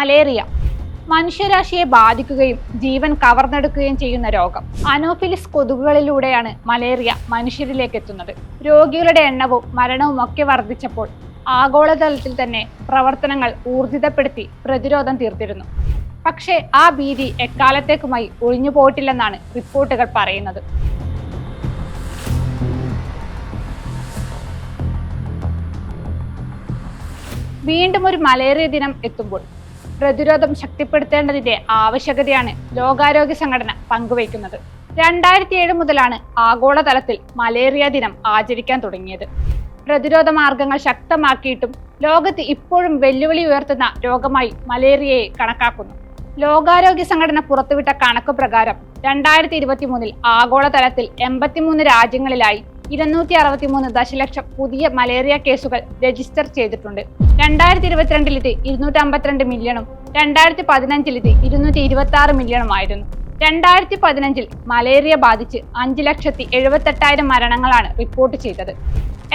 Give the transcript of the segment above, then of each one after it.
Malaria. മനുഷ്യരാശിയെ ബാധിക്കുകയും ജീവൻ കവർന്നെടുക്കുകയും ചെയ്യുന്ന രോഗം. അനോഫിലിസ് കൊതുകുകളിലൂടെയാണ് മലേറിയ മനുഷ്യരിലേക്ക് എത്തുന്നത്. രോഗികളുടെ എണ്ണവും മരണവും ഒക്കെ വർദ്ധിച്ചപ്പോൾ ആഗോളതലത്തിൽ തന്നെ പ്രവർത്തനങ്ങൾ ഊർജിതപ്പെടുത്തി പ്രതിരോധം തീർത്തിരുന്നു. പക്ഷേ ആ ഭീതി എക്കാലത്തേക്കുമായി ഒഴിഞ്ഞു പോയിട്ടില്ലെന്നാണ് റിപ്പോർട്ടുകൾ പറയുന്നത്. വീണ്ടും ഒരു മലേറിയ ദിനം എത്തുമ്പോൾ പ്രതിരോധം ശക്തിപ്പെടുത്തേണ്ടതിന്റെ ആവശ്യകതയാണ് ലോകാരോഗ്യ സംഘടന പങ്കുവയ്ക്കുന്നത്. രണ്ടായിരത്തി ഏഴ് മുതലാണ് ആഗോളതലത്തിൽ മലേറിയ ദിനം ആചരിക്കാൻ തുടങ്ങിയത്. പ്രതിരോധ മാർഗങ്ങൾ ശക്തമാക്കിയിട്ടും ലോകത്ത് ഇപ്പോഴും വെല്ലുവിളി ഉയർത്തുന്ന രോഗമായി മലേറിയയെ കണക്കാക്കുന്നു. ലോകാരോഗ്യ സംഘടന പുറത്തുവിട്ട കണക്ക് പ്രകാരം രണ്ടായിരത്തി ഇരുപത്തി മൂന്നിൽ ആഗോളതലത്തിൽ എൺപത്തിമൂന്ന് രാജ്യങ്ങളിലായി ഇരുന്നൂറ്റി അറുപത്തിമൂന്ന് ദശലക്ഷം പുതിയ മലേറിയ കേസുകൾ രജിസ്റ്റർ ചെയ്തിട്ടുണ്ട്. രണ്ടായിരത്തി ഇരുപത്തിരണ്ടിൽ ഇത് ഇരുന്നൂറ്റി അമ്പത്തിരണ്ട് മില്യണും രണ്ടായിരത്തി പതിനഞ്ചിൽ ഇത് ഇരുന്നൂറ്റി ഇരുപത്തി ആറ് മില്യണുമായിരുന്നു. രണ്ടായിരത്തി പതിനഞ്ചിൽ മലേറിയ ബാധിച്ച് അഞ്ച് ലക്ഷത്തി എഴുപത്തെട്ടായിരം മരണങ്ങളാണ് റിപ്പോർട്ട് ചെയ്തത്.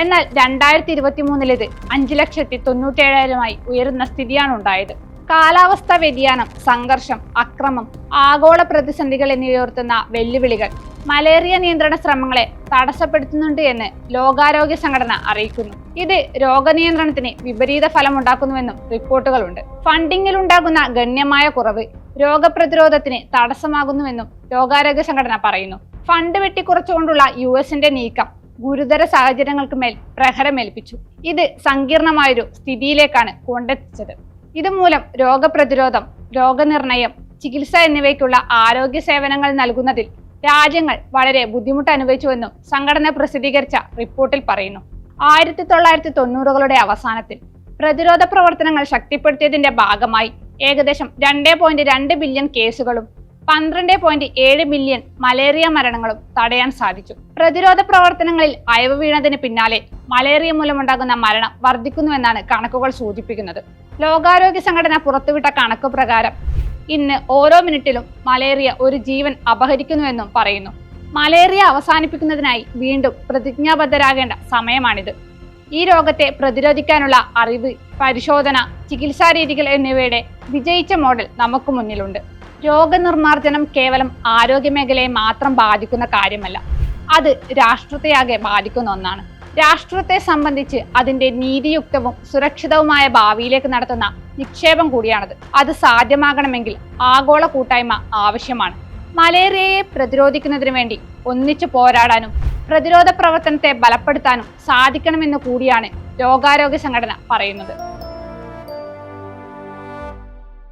എന്നാൽ രണ്ടായിരത്തി ഇരുപത്തി മൂന്നിലിത് അഞ്ച് ലക്ഷത്തി തൊണ്ണൂറ്റേഴായിരമായി ഉയരുന്ന സ്ഥിതിയാണ് ഉണ്ടായത് കാലാവസ്ഥാ വ്യതിയാനം സംഘർഷം അക്രമം ആഗോള പ്രതിസന്ധികൾ എന്നിവയുയർത്തുന്ന വെല്ലുവിളികൾ മലേറിയ നിയന്ത്രണ ശ്രമങ്ങളെ തടസ്സപ്പെടുത്തുന്നുണ്ട് എന്ന് ലോകാരോഗ്യ സംഘടന അറിയിക്കുന്നു. ഇത് രോഗനിയന്ത്രണത്തിന് വിപരീത ഫലമുണ്ടാക്കുന്നുവെന്നും റിപ്പോർട്ടുകളുണ്ട്. ഫണ്ടിങ്ങിൽ ഉണ്ടാകുന്ന ഗണ്യമായ കുറവ് രോഗപ്രതിരോധത്തിന് തടസ്സമാകുന്നുവെന്നും ലോകാരോഗ്യ സംഘടന പറയുന്നു. ഫണ്ട് വെട്ടിക്കുറച്ചുകൊണ്ടുള്ള യു എസിന്റെ നീക്കം ഗുരുതര സാഹചര്യങ്ങൾക്ക് മേൽ പ്രഹരമേൽപ്പിച്ചു ഇത് സങ്കീർണമായൊരു സ്ഥിതിയിലേക്കാണ് കൊണ്ടെത്തിച്ചത്. ഇതുമൂലം രോഗപ്രതിരോധം രോഗനിർണയം ചികിത്സ എന്നിവയ്ക്കുള്ള ആരോഗ്യ സേവനങ്ങൾ നൽകുന്നതിൽ രാജ്യങ്ങൾ വളരെ ബുദ്ധിമുട്ട് അനുഭവിച്ചുവെന്നും സംഘടന പ്രസിദ്ധീകരിച്ച റിപ്പോർട്ടിൽ പറയുന്നു. ആയിരത്തി തൊള്ളായിരത്തി തൊണ്ണൂറുകളുടെ അവസാനത്തിൽ പ്രതിരോധ പ്രവർത്തനങ്ങൾ ശക്തിപ്പെടുത്തിയതിന്റെ ഭാഗമായി ഏകദേശം രണ്ട് പോയിന്റ് രണ്ട് ബില്യൺ കേസുകളും പന്ത്രണ്ട് പോയിന്റ് ഏഴ് മില്യൺ മലേറിയ മരണങ്ങളും തടയാൻ സാധിച്ചു. പ്രതിരോധ പ്രവർത്തനങ്ങളിൽ അയവ് വീണതിന് പിന്നാലെ മലേറിയ മൂലമുണ്ടാകുന്ന മരണം വർദ്ധിക്കുന്നുവെന്നാണ് കണക്കുകൾ സൂചിപ്പിക്കുന്നത്. ലോകാരോഗ്യ സംഘടന പുറത്തുവിട്ട കണക്ക് പ്രകാരം ഇന്ന് ഓരോ മിനിറ്റിലും മലേറിയ ഒരു ജീവൻ അപഹരിക്കുന്നുവെന്നും പറയുന്നു. മലേറിയ അവസാനിപ്പിക്കുന്നതിനായി വീണ്ടും പ്രതിജ്ഞാബദ്ധരാകേണ്ട സമയമാണിത്. ഈ രോഗത്തെ പ്രതിരോധിക്കാനുള്ള അറിവ് പരിശോധന ചികിത്സാ രീതികൾ എന്നിവയുടെ വിജയിച്ച മോഡൽ നമുക്ക് മുന്നിലുണ്ട്. രോഗനിർമ്മാർജനം കേവലം ആരോഗ്യമേഖലയെ മാത്രം ബാധിക്കുന്ന കാര്യമല്ല. അത് രാഷ്ട്രത്തെയാകെ ബാധിക്കുന്ന ഒന്നാണ്. രാഷ്ട്രത്തെ സംബന്ധിച്ച് അതിന്റെ നീതിയുക്തവും സുരക്ഷിതവുമായ ഭാവിയിലേക്ക് നടത്തുന്ന നിക്ഷേപം കൂടിയാണത്. അത് സാധ്യമാകണമെങ്കിൽ ആഗോള കൂട്ടായ്മ ആവശ്യമാണ്. മലേറിയയെ പ്രതിരോധിക്കുന്നതിന് വേണ്ടി ഒന്നിച്ചു പോരാടാനും പ്രതിരോധ പ്രവർത്തനത്തെ ബലപ്പെടുത്താനും സാധിക്കണമെന്ന് കൂടിയാണ് ലോകാരോഗ്യ സംഘടന പറയുന്നത്.